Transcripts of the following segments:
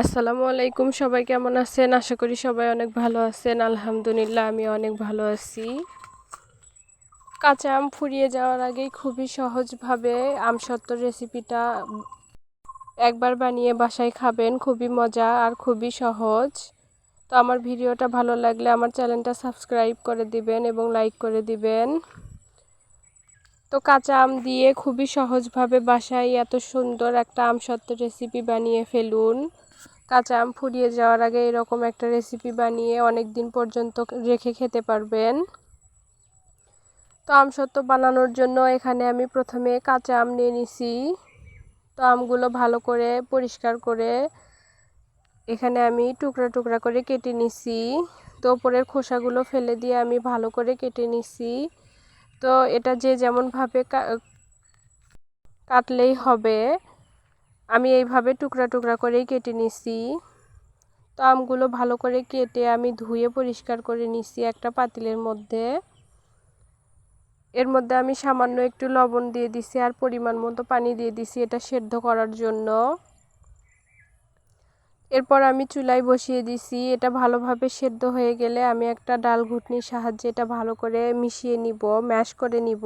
আসসালামু আলাইকুম, সবাই কেমন আছেন? আশা করি সবাই অনেক ভালো আছেন। আলহামদুলিল্লাহ আমি অনেক ভালো আছি। কাঁচা আম ফুরিয়ে যাওয়ার আগেই খুবই সহজভাবে আমসত্ত্ব রেসিপিটা একবার বানিয়ে বাসায় খাবেন। খুবই মজা আর খুবই সহজ। তো আমার ভিডিওটা ভালো লাগলে আমার চ্যানেলটা সাবস্ক্রাইব করে দিবেন এবং লাইক করে দিবেন। তো কাঁচা আম দিয়ে খুবই সহজভাবে বাসায় এত সুন্দর একটা আম আমসত্ত্ব রেসিপি বানিয়ে ফেলুন। কাঁচা আম ফুরিয়ে যাওয়ার আগে এরকম একটা রেসিপি বানিয়ে অনেক দিন পর্যন্ত রেখে খেতে পারবেন। তো আমসত্ত্ব বানানোর জন্য এখানে আমি প্রথমে কাঁচা আম নিয়ে নিছি। তো আমগুলো ভালো করে পরিষ্কার করে এখানে আমি টুকরা টুকরা করে কেটে নিছি। তো ওপরের খোসাগুলো ফেলে দিয়ে আমি ভালো করে কেটে নিছি। তো এটা যে যেমনভাবে কাটলেই হবে আমি এইভাবে টুকরা টুকরা করেই কেটে নিছি। তো আমগুলো ভালো করে কেটে আমি ধুয়ে পরিষ্কার করে নিছি একটা পাতিলের মধ্যে। এর মধ্যে আমি সামান্য একটু লবণ দিয়ে দিছি আর পরিমাণ মতো পানি দিয়ে দিছি এটা সেদ্ধ করার জন্য। এরপর আমি চুলায় বসিয়ে দিছি, এটা ভালোভাবে সেদ্ধ হয়ে গেলে আমি একটা ডাল ঘুটনির সাহায্যে এটা ভালো করে মিশিয়ে নিব, ম্যাশ করে নিব।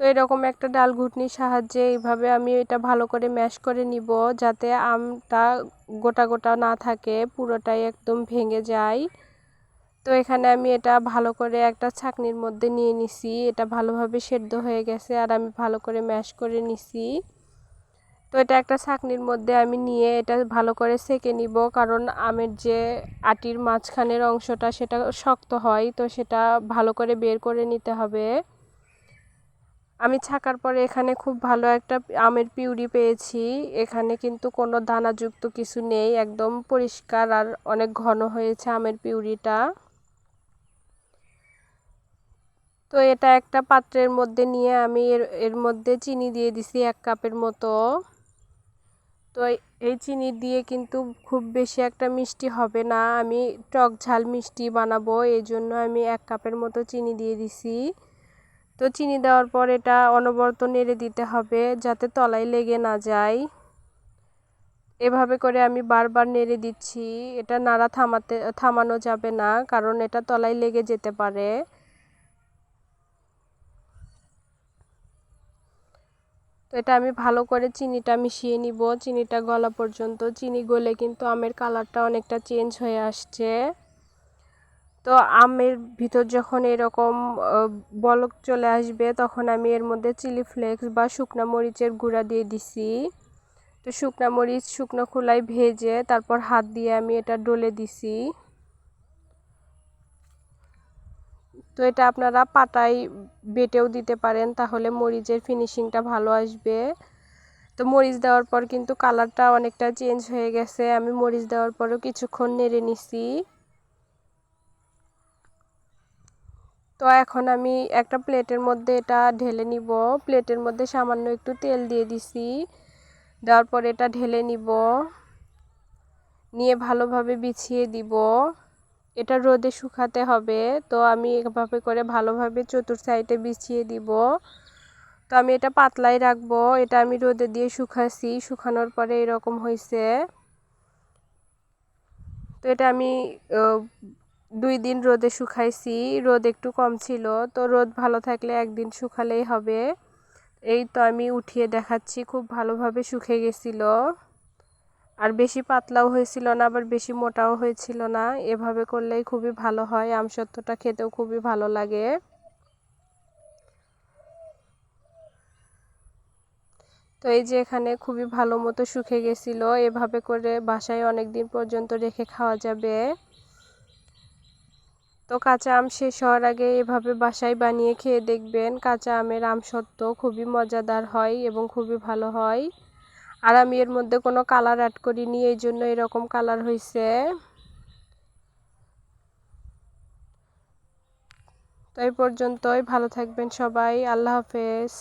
তো এরকম একটা ডাল ঘুটনির সাহায্যে এইভাবে আমি এটা ভালো করে ম্যাশ করে নিব যাতে আমটা গোটা গোটা না থাকে, পুরোটাই একদম ভেঙে যায়। তো এখানে আমি এটা ভালো করে একটা ছাকনির মধ্যে নিয়ে নিছি, এটা ভালোভাবে সেদ্ধ হয়ে গেছে আর আমি ভালো করে ম্যাশ করে নিছি। তো এটা একটা ছাকনির মধ্যে আমি নিয়ে এটা ভালো করে সেকে নিব কারণ আমের যে আটির মাঝখানের অংশটা সেটা শক্ত হয়, তো সেটা ভালো করে বের করে নিতে হবে। আমি ছাকার পরে এখানে খুব ভালো একটা আমের পিউরি পেয়েছি। এখানে কিন্তু কোনো দানাযুক্ত কিছু নেই, একদম পরিষ্কার আর অনেক ঘন হয়েছে আমের পিউরিটা। তো এটা একটা পাত্রের মধ্যে নিয়ে আমি এর এর মধ্যে চিনি দিয়ে দিছি এক কাপের মতো। তো এই চিনি দিয়ে কিন্তু খুব বেশি একটা মিষ্টি হবে না। আমি টক ঝাল মিষ্টি বানাবো এই জন্য আমি এক কাপের মতো চিনি দিয়ে দিছি। তো চিনি দেওয়ার পর এটা অনবরত নেড়ে দিতে হবে যাতে তলায় লেগে না যায়। এভাবে করে আমি বারবার নেড়ে দিচ্ছি। এটা নাড়া থামাতে, থামানো যাবে না, কারণ এটা তলায় লেগে যেতে পারে। তো এটা আমি ভালো করে চিনিটা মিশিয়ে নিব। চিনিটা গলা পর্যন্ত, চিনি গলে কিন্তু আমের কালারটা অনেকটা চেঞ্জ হয়ে আসছে। তো আমের ভিতর যখন এরকম বলক চলে আসবে, তখন আমি এর মধ্যে চিলি ফ্লেক্স বা শুকনা মরিচের গুঁড়া দিয়ে দিছি। তো শুকনা মরিচ, শুকনো খোলায় ভেজে তারপর হাত দিয়ে আমি এটা ডলে দিছি। তো এটা আপনারা পাটায় বেটেও দিতে পারেন, তাহলে মরিচের ফিনিশিংটা ভালো আসবে। তো মরিচ দেওয়ার পর কিন্তু কালারটা অনেকটা চেঞ্জ হয়ে গেছে, আমি মরিচ দেওয়ার পরও কিছুক্ষণ নেড়ে নিছি। তো এখন আমি একটা প্লেটের মধ্যে এটা ঢেলে নিব। প্লেটের মধ্যে সামান্য একটু তেল দিয়ে দিছি। দেওয়ার পর এটা ঢেলে নিব। নিয়ে ভালোভাবে বিছিয়ে দিব। এটা রোদে শুকাতে হবে, তো আমি এভাবে করে ভালোভাবে চতুর সাইডে বিছিয়ে দিব। তো আমি এটা পাতলাই রাখব। এটা আমি রোদে দিয়ে শুকাছি। শুকানোর পরে এরকম হয়েছে তো এটা আমি দুই দিন রোদে শুকাইছি, রোদ একটু কম ছিল, তো রোদ ভালো থাকলে একদিন শুকালেই হবে। এই তো আমি উঠিয়ে দেখাচ্ছি, খুব ভালোভাবে শুকে গেছিল। আর বেশি পাতলাও হয়েছিল না, আবার বেশি মোটাও হয়েছিল না। এভাবে করলেই খুবই ভালো হয় আমসত্ত্বটা খেতেও খুবই ভালো লাগে। তো এই যে এখানে খুবই ভালো মতো শুকে গেছিল, এভাবে করে বাসায় অনেক দিন পর্যন্ত রেখে খাওয়া যাবে। তো কাঁচা আম শেষ হওয়ার আগে এভাবে বাসায় বানিয়ে খেয়ে দেখবেন কাঁচা আমের আমসত্ত্ব খুবই মজাদার হয় এবং খুবই ভালো হয়। আর আমি এর মধ্যে কোনো কালার অ্যাড করিনি, এই জন্য এরকম কালার হয়েছে তো এই পর্যন্তই, ভালো থাকবেন সবাই, আল্লাহ হাফেজ।